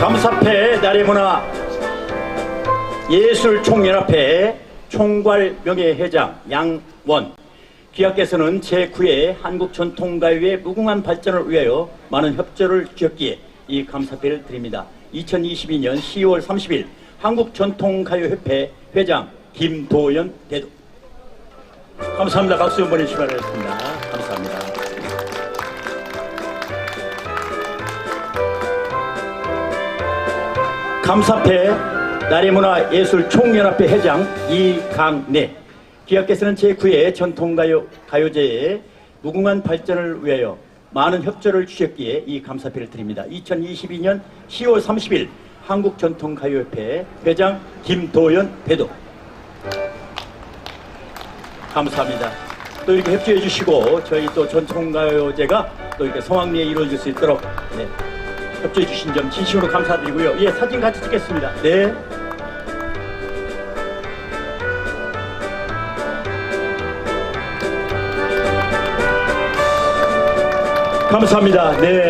감사패 나래문화 예술총연합회 총괄 명예회장 양원 귀하께서는 제9회 한국전통가요의 무궁한 발전을 위하여 많은 협조를 주셨기에 이 감사패를 드립니다. 2022년 10월 30일 한국전통가요협회 회장 김도연 대도 감사합니다. 박수 한번 해주시기 바라겠습니다. 감사합니다. 감사패 나래문화예술총연합회 회장 이강래 기하께서는 제9회 전통가요 가요제의 무궁한 발전을 위하여 많은 협조를 주셨기에 이 감사패를 드립니다. 2022년 10월 30일 한국전통가요협회 회장 김도연 대도 감사합니다. 또 이렇게 협조해 주시고 저희 또 전통가요제가 또 이렇게 성황리에 이루어질 수 있도록 네, 협조해 주신 점 진심으로 감사드리고요. 예, 사진 같이 찍겠습니다. 네. 감사합니다. 네.